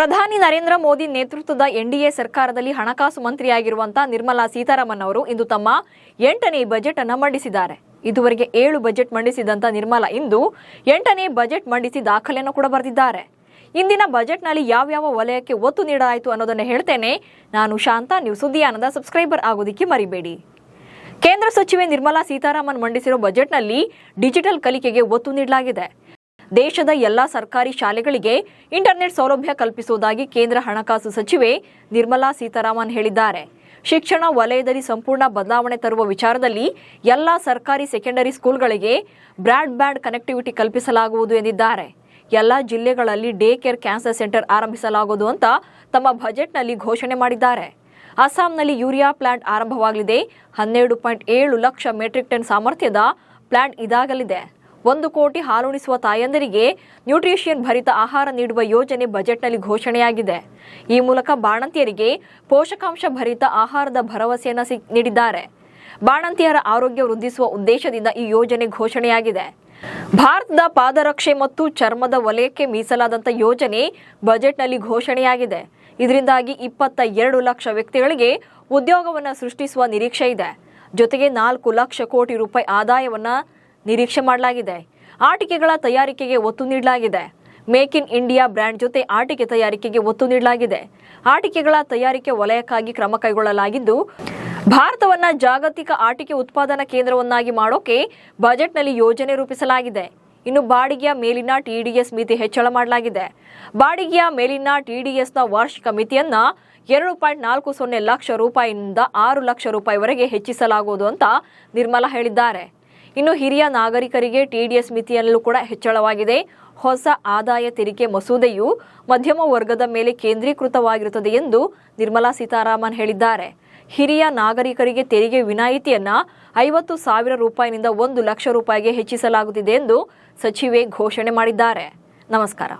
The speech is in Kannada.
ಪ್ರಧಾನಿ ನರೇಂದ್ರ ಮೋದಿ ನೇತೃತ್ವದ ಎನ್ಡಿಎ ಸರ್ಕಾರದಲ್ಲಿ ಹಣಕಾಸು ಮಂತ್ರಿಯಾಗಿರುವಂತಹ ನಿರ್ಮಲಾ ಸೀತಾರಾಮನ್ ಅವರು ಇಂದು ತಮ್ಮ ಎಂಟನೇ ಬಜೆಟ್ ಅನ್ನು ಮಂಡಿಸಿದ್ದಾರೆ. ಇದುವರೆಗೆ ಏಳು ಬಜೆಟ್ ಮಂಡಿಸಿದಂತ ನಿರ್ಮಲಾ ಇಂದು ಎಂಟನೇ ಬಜೆಟ್ ಮಂಡಿಸಿ ದಾಖಲೆಯನ್ನು ಕೂಡ ಬರೆದಿದ್ದಾರೆ. ಇಂದಿನ ಬಜೆಟ್ನಲ್ಲಿ ಯಾವ್ಯಾವ ವಲಯಕ್ಕೆ ಒತ್ತು ನೀಡಲಾಯಿತು ಅನ್ನೋದನ್ನು ಹೇಳ್ತೇನೆ. ನಾನು ಶಾಂತ, ನೀವು ಸುದ್ದಿಯಾನದ ಸಬ್ಸ್ಕ್ರೈಬರ್ ಆಗೋದಿಕ್ಕೆ ಮರಿಬೇಡಿ. ಕೇಂದ್ರ ಸಚಿವೆ ನಿರ್ಮಲಾ ಸೀತಾರಾಮನ್ ಮಂಡಿಸಿರೋ ಬಜೆಟ್ನಲ್ಲಿ ಡಿಜಿಟಲ್ ಕಲಿಕೆಗೆ ಒತ್ತು ನೀಡಲಾಗಿದೆ. ದೇಶದ ಎಲ್ಲಾ ಸರ್ಕಾರಿ ಶಾಲೆಗಳಿಗೆ ಇಂಟರ್ನೆಟ್ ಸೌಲಭ್ಯ ಕಲ್ಪಿಸುವುದಾಗಿ ಕೇಂದ್ರ ಹಣಕಾಸು ಸಚಿವೆ ನಿರ್ಮಲಾ ಸೀತಾರಾಮನ್ ಹೇಳಿದ್ದಾರೆ. ಶಿಕ್ಷಣ ವಲಯದಲ್ಲಿ ಸಂಪೂರ್ಣ ಬದಲಾವಣೆ ತರುವ ವಿಚಾರದಲ್ಲಿ ಎಲ್ಲಾ ಸರ್ಕಾರಿ ಸೆಕೆಂಡರಿ ಸ್ಕೂಲ್ಗಳಿಗೆ ಬ್ರಾಡ್ ಬ್ಯಾಂಡ್ ಕನೆಕ್ಟಿವಿಟಿ ಕಲ್ಪಿಸಲಾಗುವುದು ಎಂದಿದ್ದಾರೆ. ಎಲ್ಲಾ ಜಿಲ್ಲೆಗಳಲ್ಲಿ ಡೇ ಕೇರ್ ಕ್ಯಾನ್ಸರ್ ಸೆಂಟರ್ ಆರಂಭಿಸಲಾಗುವುದು ಅಂತ ತಮ್ಮ ಬಜೆಟ್ನಲ್ಲಿ ಘೋಷಣೆ ಮಾಡಿದ್ದಾರೆ. ಅಸ್ಸಾಂನಲ್ಲಿ ಯೂರಿಯಾ ಪ್ಲಾಂಟ್ ಆರಂಭವಾಗಲಿದೆ. ಹನ್ನೆರಡು ಪಾಯಿಂಟ್ ಏಳು ಲಕ್ಷ ಮೆಟ್ರಿಕ್ ಟನ್ ಸಾಮರ್ಥ್ಯದ ಪ್ಲಾಂಟ್ ಇದಾಗಲಿದೆ. ಒಂದು ಕೋಟಿ ಹಾಲುಣಿಸುವ ತಾಯಂದರಿಗೆ ನ್ಯೂಟ್ರಿಷಿಯನ್ ಭರಿತ ಆಹಾರ ನೀಡುವ ಯೋಜನೆ ಬಜೆಟ್ನಲ್ಲಿ ಘೋಷಣೆಯಾಗಿದೆ. ಈ ಮೂಲಕ ಬಾಣಂತಿಯರಿಗೆ ಪೋಷಕಾಂಶ ಭರಿತ ಆಹಾರದ ಭರವಸೆಯನ್ನು ನೀಡಿದ್ದಾರೆ. ಬಾಣಂತಿಯರ ಆರೋಗ್ಯ ವೃದ್ಧಿಸುವ ಉದ್ದೇಶದಿಂದ ಈ ಯೋಜನೆ ಘೋಷಣೆಯಾಗಿದೆ. ಭಾರತದ ಪಾದರಕ್ಷೆ ಮತ್ತು ಚರ್ಮದ ವಲಯಕ್ಕೆ ಮೀಸಲಾದಂತ ಯೋಜನೆ ಬಜೆಟ್ನಲ್ಲಿ ಘೋಷಣೆಯಾಗಿದೆ. ಇದರಿಂದಾಗಿ ಇಪ್ಪತ್ತ ಎರಡು ಲಕ್ಷ ವ್ಯಕ್ತಿಗಳಿಗೆ ಉದ್ಯೋಗವನ್ನು ಸೃಷ್ಟಿಸುವ ನಿರೀಕ್ಷೆ ಇದೆ. ಜೊತೆಗೆ ನಾಲ್ಕು ಲಕ್ಷ ಕೋಟಿ ರೂಪಾಯಿ ಆದಾಯವನ್ನ ನಿರೀಕ್ಷೆ ಮಾಡಲಾಗಿದೆ. ಆಟಿಕೆಗಳ ತಯಾರಿಕೆಗೆ ಒತ್ತು ನೀಡಲಾಗಿದೆ. ಮೇಕ್ ಇನ್ ಇಂಡಿಯಾ ಬ್ರ್ಯಾಂಡ್ ಜೊತೆ ಆಟಿಕೆ ತಯಾರಿಕೆಗೆ ಒತ್ತು ನೀಡಲಾಗಿದೆ. ಆಟಿಕೆಗಳ ತಯಾರಿಕೆ ವಲಯಕ್ಕಾಗಿ ಕ್ರಮ ಕೈಗೊಳ್ಳಲಾಗಿದ್ದು, ಭಾರತವನ್ನ ಜಾಗತಿಕ ಆಟಿಕೆ ಉತ್ಪಾದನಾ ಕೇಂದ್ರವನ್ನಾಗಿ ಮಾಡೋಕೆ ಬಜೆಟ್ನಲ್ಲಿ ಯೋಜನೆ ರೂಪಿಸಲಾಗಿದೆ. ಇನ್ನು ಬಾಡಿಗೆಯ ಮೇಲಿನ ಟಿಡಿಎಸ್ ಮಿತಿ ಹೆಚ್ಚಳ ಮಾಡಲಾಗಿದೆ. ಬಾಡಿಗೆಯ ಮೇಲಿನ ಟಿಡಿಎಸ್ನ ವಾರ್ಷಿಕ ಮಿತಿಯನ್ನ ಎರಡು ಪಾಯಿಂಟ್ ನಾಲ್ಕು ಸೊನ್ನೆ ಲಕ್ಷ ರೂಪಾಯಿಯಿಂದ ಆರು ಲಕ್ಷ ರೂಪಾಯಿವರೆಗೆ ಹೆಚ್ಚಿಸಲಾಗುವುದು ಅಂತ ನಿರ್ಮಲಾ ಹೇಳಿದ್ದಾರೆ. ಇನ್ನು ಹಿರಿಯ ನಾಗರಿಕರಿಗೆ ಟಿಡಿಎಸ್ ಮಿತಿಯಲ್ಲೂ ಕೂಡ ಹೆಚ್ಚಳವಾಗಿದೆ. ಹೊಸ ಆದಾಯ ತೆರಿಗೆ ಮಸೂದೆಯು ಮಧ್ಯಮ ವರ್ಗದ ಮೇಲೆ ಕೇಂದ್ರೀಕೃತವಾಗಿರುತ್ತದೆ ಎಂದು ನಿರ್ಮಲಾ ಸೀತಾರಾಮನ್ ಹೇಳಿದ್ದಾರೆ. ಹಿರಿಯ ನಾಗರಿಕರಿಗೆ ತೆರಿಗೆ ವಿನಾಯಿತಿಯನ್ನ ಐವತ್ತು ಸಾವಿರ ರೂಪಾಯಿನಿಂದ ಒಂದು ಲಕ್ಷ ರೂಪಾಯಿಗೆ ಹೆಚ್ಚಿಸಲಾಗುತ್ತಿದೆ ಎಂದು ಸಚಿವೆ ಘೋಷಣೆ ಮಾಡಿದ್ದಾರೆ. ನಮಸ್ಕಾರ.